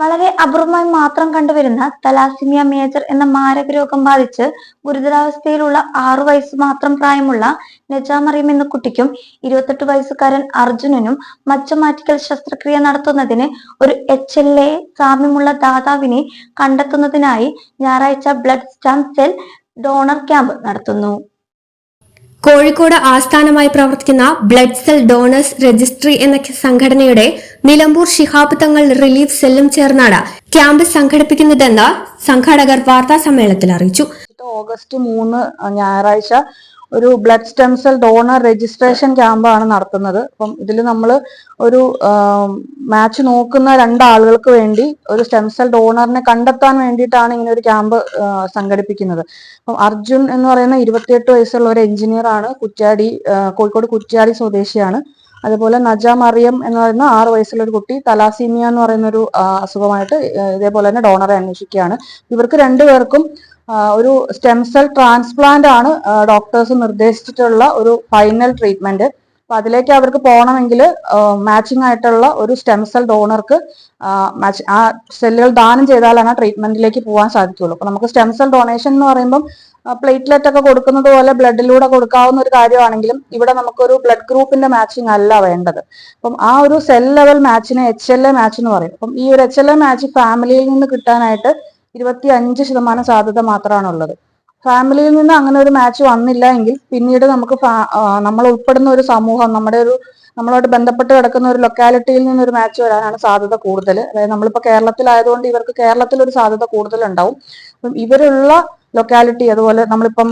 വളരെ അപൂർവമായി മാത്രം കണ്ടുവരുന്ന തലാസിമിയ മേജർ എന്ന മാരക രോഗം ബാധിച്ച് ഗുരുതരാവസ്ഥയിലുള്ള ആറു വയസ്സ് മാത്രം പ്രായമുള്ള നജാമറിയം എന്ന കുട്ടിക്കും ഇരുപത്തെട്ട് വയസ്സുകാരൻ അർജുനനും മച്ചമാറ്റിക്കൽ ശസ്ത്രക്രിയ നടത്തുന്നതിന് ഒരു എച്ച് എൽ എ സാമ്യമുള്ള ദാതാവിനെ കണ്ടെത്തുന്നതിനായി ഞായറാഴ്ച blood stem cell donor camp നടത്തുന്നു. കോഴിക്കോട് ആസ്ഥാനമായി പ്രവർത്തിക്കുന്ന ബ്ലഡ് സെൽ ഡോണേഴ്സ് രജിസ്ട്രി എന്ന സംഘടനയുടെ നിലമ്പൂർ ശിഹാബ് തങ്ങൾ റിലീഫ് സെല്ലും ചേർന്നാണ് ക്യാമ്പ് സംഘടിപ്പിക്കുന്നതെന്ന് സംഘാടകർ വാർത്താ സമ്മേളനത്തിൽ അറിയിച്ചു ഓഗസ്റ്റ് മൂന്ന് ഞായറാഴ്ച ഒരു blood stem cell donor registration ക്യാമ്പാണ് നടത്തുന്നത്. അപ്പം ഇതിൽ നമ്മൾ ഒരു മാച്ച് നോക്കുന്ന രണ്ടാളുകൾക്ക് വേണ്ടി ഒരു സ്റ്റെം സെൽ ഡോണറിനെ കണ്ടെത്താൻ വേണ്ടിയിട്ടാണ് ഇങ്ങനെ ഒരു ക്യാമ്പ് സംഘടിപ്പിക്കുന്നത്. അപ്പം അർജുൻ എന്ന് പറയുന്ന ഇരുപത്തിയെട്ട് വയസ്സുള്ള ഒരു എഞ്ചിനീയർ ആണ്. കുറ്റ്യാടി കോഴിക്കോട് കുറ്റ്യാടി സ്വദേശിയാണ്. അതുപോലെ നജ മറിയം എന്ന് പറയുന്ന ആറ് വയസ്സുള്ള ഒരു കുട്ടി തലാസീമിയ എന്ന് പറയുന്ന ഒരു അസുഖമായിട്ട് ഇതേപോലെ തന്നെ ഡോണറെ അന്വേഷിക്കുകയാണ്. ഇവർക്ക് രണ്ടുപേർക്കും ഒരു സ്റ്റെം സെൽ ട്രാൻസ്പ്ലാന്റ് ആണ് ഡോക്ടേഴ്സ് നിർദ്ദേശിച്ചിട്ടുള്ള ഒരു ഫൈനൽ ട്രീറ്റ്മെന്റ് അപ്പൊ അതിലേക്ക് അവർക്ക് പോകണമെങ്കിൽ മാച്ചിങ് ആയിട്ടുള്ള ഒരു സ്റ്റെം സെൽ ഡോണർക്ക് ആ സെല്ലുകൾ ദാനം ചെയ്താലാണ് ട്രീറ്റ്മെന്റിലേക്ക് പോകാൻ സാധിക്കുള്ളൂ അപ്പൊ നമുക്ക് സ്റ്റെം സെൽ ഡൊണേഷൻ എന്ന് പറയുമ്പം പ്ലേറ്റ്ലെറ്റ് ഒക്കെ കൊടുക്കുന്നത് പോലെ ബ്ലഡിലൂടെ കൊടുക്കാവുന്ന ഒരു കാര്യമാണെങ്കിലും ഇവിടെ നമുക്കൊരു ബ്ലഡ് ഗ്രൂപ്പിന്റെ മാച്ചിങ് അല്ല വേണ്ടത്. അപ്പം ആ ഒരു സെൽ ലെവൽ മാച്ചിനെ എച്ച് എൽ എ മാച്ച് എന്ന് പറയും. അപ്പം ഈ ഒരു എച്ച് എൽ എ മാച്ച് ഫാമിലിയിൽ നിന്ന് കിട്ടാനായിട്ട് ഇരുപത്തി അഞ്ച് ശതമാനം സാധ്യത മാത്രമാണ് ഉള്ളത് ഫാമിലിയിൽ നിന്ന് അങ്ങനെ ഒരു മാച്ച് വന്നില്ല എങ്കിൽ പിന്നീട് നമുക്ക് നമ്മൾ ഉൾപ്പെടുന്ന ഒരു സമൂഹം നമ്മുടെ ഒരു നമ്മളോട് ബന്ധപ്പെട്ട് കിടക്കുന്ന ഒരു ലൊക്കാലിറ്റിയിൽ നിന്ന് ഒരു മാച്ച് വരാനാണ് സാധ്യത കൂടുതൽ. അതായത് നമ്മളിപ്പോൾ കേരളത്തിലായതുകൊണ്ട് ഇവർക്ക് കേരളത്തിൽ ഒരു സാധ്യത കൂടുതൽ ഉണ്ടാവും. അപ്പം ഇവരുള്ള ലൊക്കാലിറ്റി അതുപോലെ നമ്മളിപ്പം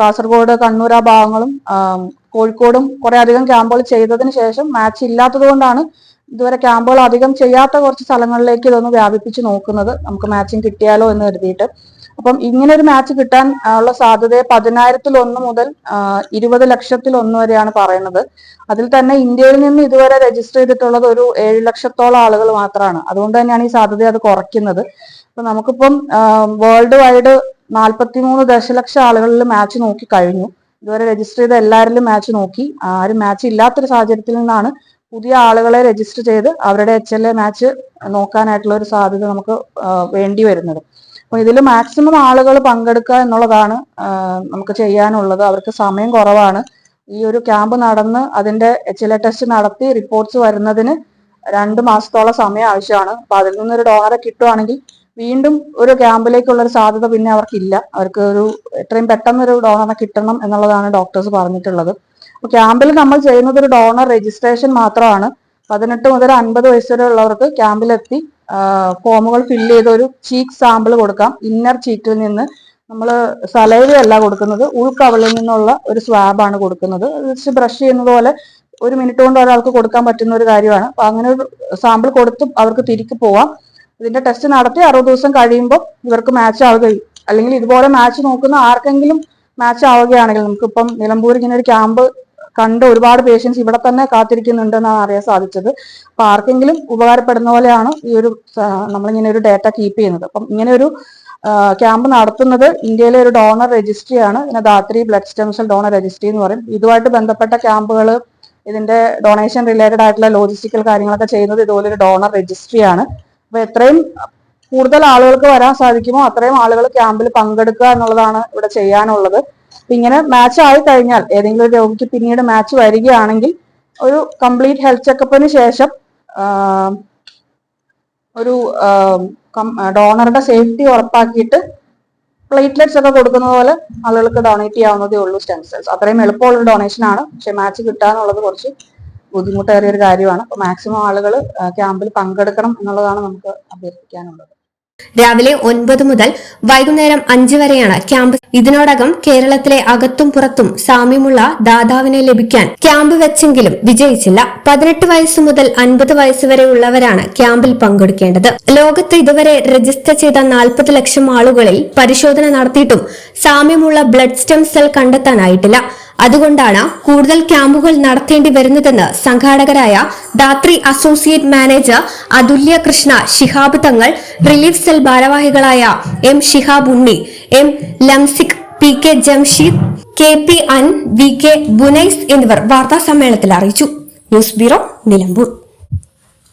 കാസർഗോഡ് കണ്ണൂർ ആ ഭാഗങ്ങളും കോഴിക്കോടും കുറെ അധികം ക്യാമ്പുകൾ ചെയ്തതിന് ശേഷം മാച്ച് ഇല്ലാത്തത് കൊണ്ടാണ് ഇതുവരെ ക്യാമ്പുകൾ അധികം ചെയ്യാത്ത കുറച്ച് സ്ഥലങ്ങളിലേക്ക് ഇതൊന്ന് വ്യാപിപ്പിച്ച് നോക്കുന്നത് നമുക്ക് മാച്ചിങ് കിട്ടിയാലോ എന്ന് കരുതിയിട്ട്. അപ്പം ഇങ്ങനെ ഒരു മാച്ച് കിട്ടാൻ ഉള്ള സാധ്യത പതിനായിരത്തിൽ ഒന്ന് മുതൽ ഇരുപത് ലക്ഷത്തിൽ ഒന്ന് വരെയാണ് പറയുന്നത്. അതിൽ തന്നെ ഇന്ത്യയിൽ നിന്ന് ഇതുവരെ രജിസ്റ്റർ ചെയ്തിട്ടുള്ളത് ഒരു ഏഴ് ലക്ഷത്തോളം ആളുകൾ മാത്രമാണ് അതുകൊണ്ട് തന്നെയാണ് ഈ സാധ്യത അത് കുറയ്ക്കുന്നത്. അപ്പൊ നമുക്കിപ്പം വേൾഡ് വൈഡ് നാൽപ്പത്തിമൂന്ന് ദശലക്ഷം ആളുകളിൽ മാച്ച് നോക്കി കഴിഞ്ഞു. ഇതുവരെ രജിസ്റ്റർ ചെയ്ത എല്ലാവരിലും മാച്ച് നോക്കി. ആരും മാച്ച് ഇല്ലാത്തൊരു സാഹചര്യത്തിൽ നിന്നാണ് പുതിയ ആളുകളെ രജിസ്റ്റർ ചെയ്ത് അവരുടെ എച്ച് എൽ എ മാച്ച് നോക്കാനായിട്ടുള്ള ഒരു സാധ്യത നമുക്ക് വേണ്ടി വരുന്നത്. അപ്പൊ ഇതിൽ മാക്സിമം ആളുകൾ പങ്കെടുക്കുക എന്നുള്ളതാണ് നമുക്ക് ചെയ്യാനുള്ളത്. അവർക്ക് സമയം കുറവാണ്. ഈ ഒരു ക്യാമ്പ് നടന്ന് അതിന്റെ എച്ച് എൽ എ ടെസ്റ്റ് നടത്തി റിപ്പോർട്ട്സ് വരുന്നതിന് രണ്ട് മാസത്തോളം സമയം ആവശ്യമാണ്. അപ്പൊ അതിൽ നിന്നൊരു ഡോണറെ കിട്ടുവാണെങ്കിൽ വീണ്ടും ഒരു ക്യാമ്പിലേക്കുള്ള ഒരു സാധ്യത പിന്നെ അവർക്കില്ല. അവർക്ക് ഒരു എത്രയും പെട്ടെന്ന് ഒരു ഡോണറെ കിട്ടണം എന്നുള്ളതാണ് ഡോക്ടേഴ്സ് പറഞ്ഞിട്ടുള്ളത്. ക്യാമ്പിൽ നമ്മൾ ചെയ്യുന്നത് ഒരു ഡോണർ രജിസ്ട്രേഷൻ മാത്രമാണ്. പതിനെട്ട് മുതൽ അൻപത് വയസ്സ് വരെ ഉള്ളവർക്ക് ക്യാമ്പിലെത്തി ഫോമുകൾ ഫില്ല് ചെയ്ത് ഒരു ചീക്ക് സാമ്പിൾ കൊടുക്കാം. ഇന്നർ ചീക്കിൽ നിന്ന് നമ്മൾ സലൈവയല്ല കൊടുക്കുന്നത് ഉൾക്കവളിൽ നിന്നുള്ള ഒരു സ്വാബാണ് കൊടുക്കുന്നത്. ജസ്റ്റ് ബ്രഷ് ചെയ്യുന്നത് പോലെ ഒരു മിനിറ്റ് കൊണ്ട് ഒരാൾക്ക് കൊടുക്കാൻ പറ്റുന്ന ഒരു കാര്യമാണ്. അപ്പൊ അങ്ങനെ ഒരു സാമ്പിൾ കൊടുത്ത് അവർക്ക് തിരികെ പോവാം. ഇതിന്റെ ടെസ്റ്റ് നടത്തി അറുപത് ദിവസം കഴിയുമ്പോൾ ഇവർക്ക് മാച്ച് ആവുകയും അല്ലെങ്കിൽ ഇതുപോലെ മാച്ച് നോക്കുന്ന ആർക്കെങ്കിലും മാച്ച് ആവുകയാണെങ്കിൽ നമുക്കിപ്പം നിലമ്പൂർ ഇങ്ങനെ ഒരു ക്യാമ്പ് കണ്ട് ഒരുപാട് പേഷ്യൻസ് ഇവിടെ തന്നെ കാത്തിരിക്കുന്നുണ്ടെന്നാണ് അറിയാൻ സാധിച്ചത്. അപ്പൊ ആർക്കെങ്കിലും ഉപകാരപ്പെടുന്ന പോലെയാണ് ഈ ഒരു നമ്മളിങ്ങനെ ഒരു ഡേറ്റ കീപ്പ് ചെയ്യുന്നത്. അപ്പം ഇങ്ങനെ ഒരു ക്യാമ്പ് നടത്തുന്നത് ഇന്ത്യയിലെ ഒരു ഡോണർ രജിസ്ട്രിയാണ് ഇതിനെ Dhatri blood stem cell donor registry എന്ന് പറയും. ഇതുമായിട്ട് ബന്ധപ്പെട്ട ക്യാമ്പുകൾ ഇതിന്റെ ഡൊണേഷൻ റിലേറ്റഡ് ആയിട്ടുള്ള ലോജിസ്റ്റിക്കൽ കാര്യങ്ങളൊക്കെ ചെയ്യുന്നത് ഇതുപോലെ ഒരു ഡോണർ രജിസ്ട്രിയാണ് അപ്പൊ എത്രയും കൂടുതൽ ആളുകൾക്ക് വരാൻ സാധിക്കുമോ? അത്രയും ആളുകൾ ക്യാമ്പിൽ പങ്കെടുക്കുക എന്നുള്ളതാണ് ഇവിടെ ചെയ്യാനുള്ളത്. ഇങ്ങനെ മാച്ച് ആയി കഴിഞ്ഞാൽ ഏതെങ്കിലും രോഗിക്ക് പിന്നീട് മാച്ച് വരികയാണെങ്കിൽ ഒരു കംപ്ലീറ്റ് ഹെൽത്ത് ചെക്കപ്പിന് ശേഷം ഒരു ഡോണറുടെ സേഫ്റ്റി ഉറപ്പാക്കിയിട്ട് പ്ലേറ്റ്ലെറ്റ്സ് ഒക്കെ കൊടുക്കുന്ന പോലെ ആളുകൾക്ക് ഡൊണേറ്റ് ചെയ്യാവുന്നതേ ഉള്ളൂ സ്റ്റെം സെൽസ് അത്രയും എളുപ്പമുള്ള ഡൊണേഷൻ ആണ്. പക്ഷെ മാച്ച് കിട്ടാന്നുള്ളത് കുറച്ച് ബുദ്ധിമുട്ടേറിയ ഒരു കാര്യമാണ്. അപ്പൊ മാക്സിമം ആളുകൾ ക്യാമ്പിൽ പങ്കെടുക്കണം എന്നുള്ളതാണ് നമുക്ക് അഭ്യർത്ഥിക്കാനുള്ളത്. രാവിലെ ഒൻപത് മുതൽ വൈകുന്നേരം അഞ്ച് വരെയാണ് ക്യാമ്പ് ഇതിനോടകം കേരളത്തിലെ അകത്തും പുറത്തും സാമ്യമുള്ള ദാതാവിനെ ലഭിക്കാൻ ക്യാമ്പ് വെച്ചെങ്കിലും വിജയിച്ചില്ല. പതിനെട്ട് വയസ്സ് മുതൽ അൻപത് വയസ്സ് വരെ ഉള്ളവരാണ് ക്യാമ്പിൽ പങ്കെടുക്കേണ്ടത്. ലോകത്ത് ഇതുവരെ രജിസ്റ്റർ ചെയ്ത നാൽപ്പത് ലക്ഷം ആളുകളിൽ പരിശോധന നടത്തിയിട്ടും സാമ്യമുള്ള ബ്ലഡ് സ്റ്റെം സെൽ കണ്ടെത്താനായിട്ടില്ല. അതുകൊണ്ടാണ് കൂടുതൽ ക്യാമ്പുകൾ നടത്തേണ്ടി വരുന്നതെന്ന് സംഘാടകരായ Dathri associate manager Athulya Krishna Shihab Thangal relief cell ഭാരവാഹികളായ M Shihab Unni M Lamsik P K Jamsheed K P അൻ വി കെ ബുനൈസ് എന്നിവർ വാർത്താ സമ്മേളനത്തിൽ അറിയിച്ചു. News bureau Nilambur.